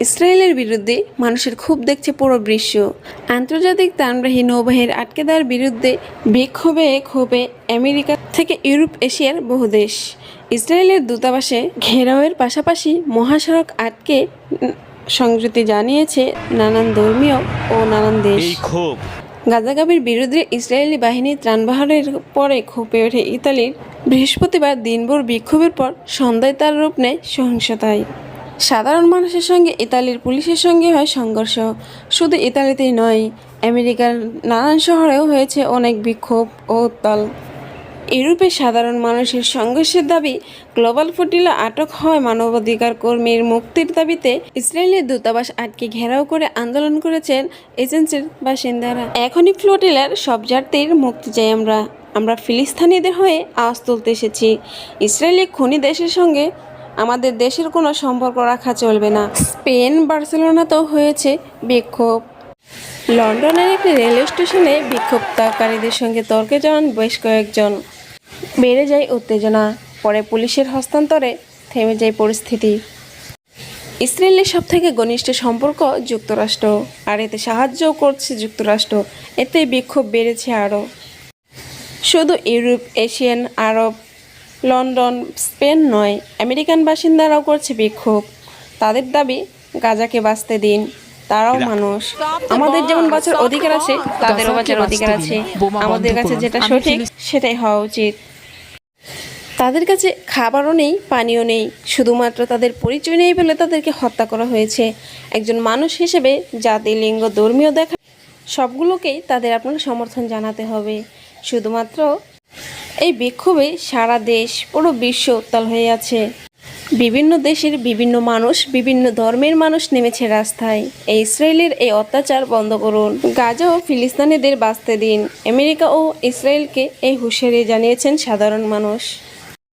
বিক্ষোভের বিরুদ্ধে মানুষের ক্ষোভ দেখছে পুরো বিশ্ব। আন্তর্জাতিক ত্রাণবাহী নৌবাহীর আটকে দেওয়ার বিরুদ্ধে বিক্ষোভে ক্ষোভে আমেরিকা থেকে ইউরোপ এশিয়ার বহু দেশ। ইসরায়েলের দূতাবাসে ঘেরাওয়ের পাশাপাশি মহাসড়ক আটকে সংযুতি জানিয়েছে নানান ধর্মীয় ও নানান দেশ। ক্ষোভ। গাজাগাবির বিরুদ্ধে ইসরায়েলি বাহিনী ত্রাণবাহারের পরে ক্ষোভে ওঠে ইতালির বৃহস্পতিবার দিনভর বিক্ষোভের পর সন্ধ্যায় তার রূপ নেয় সহিংসতায়। সাধারণ মানুষের সঙ্গে ইতালির পুলিশের সঙ্গে হয় সংঘর্ষ। শুধু ইতালিতেই নয়, আমেরিকার নানান শহরেও হয়েছে অনেক বিক্ষোভ ও উত্তাল। ইউরোপের সাধারণ মানুষের সংঘর্ষের দাবি গ্লোবাল ফুটিলা আটক হয় মানবাধিকার কর্মীর মুক্তির দাবিতে ইসরায়েলের দূতাবাস আটকে ঘেরাও করে আন্দোলন করেছেন এজেন্সির বাসিন্দারা। এখনই ফ্লোটিলার সব যাত্রীর মুক্তি চাই আমরা। আমরা ফিলিস্তানিদের হয়ে আওয়াজ তুলতে এসেছি। ইসরায়েলি খনি দেশের সঙ্গে আমাদের দেশের কোনো সম্পর্ক রাখা চলবে না। স্পেন বার্সেলোনাতেও হয়েছে বিক্ষোভ। লন্ডনের একটি রেল স্টেশনে বিক্ষোভকারীদের সঙ্গে তর্কে যান বেশ কয়েকজন। বেড়ে যায় উত্তেজনা, পরে পুলিশের হস্তান্তরে থেমে যায় পরিস্থিতি। ইসরায়েলের সব থেকে ঘনিষ্ঠ সম্পর্ক যুক্তরাষ্ট্র, আর এতে সাহায্যও করছে যুক্তরাষ্ট্র। এতে বিক্ষোভ বেড়েছে আরও। শুধু Europe, Asian, Arab London Spain নয় আমেরিকান বাসিন্দারাও করছে বিক্ষোভ। তাদের দাবি গাজাকে বাঁচতে দিন তারাও মানুষ। আমাদের যেমন বাঁচার অধিকার আছে তাদেরও বাঁচার অধিকার আছে। আমাদের কাছে যেটা সঠিক সেটাই হওয়া উচিত। তাদের কাছে খাবারও নেই পানিও নেই শুধুমাত্র তাদের পরিচয় নেই বলে তাদেরকে হত্যা করা হয়েছে। একজন মানুষ হিসেবে জাতি লিঙ্গ ধর্মীয় দেখা সবগুলোকেই তাদের আপনার সমর্থন জানাতে হবে। শুধুমাত্র এই বিক্ষোভে সারা দেশ পুরো বিশ্ব উত্তাল হয়ে আছে। বিভিন্ন দেশের বিভিন্ন মানুষ, বিভিন্ন ধর্মের মানুষ নেমেছে রাস্তায়। এই ইসরায়েলের এই অত্যাচার বন্ধ করুন। গাজা ও ফিলিস্তানিদের বাঁচতে দিন। আমেরিকা ও ইসরায়েলকে এই হুঁশিয়ারি জানিয়েছেন সাধারণ মানুষ।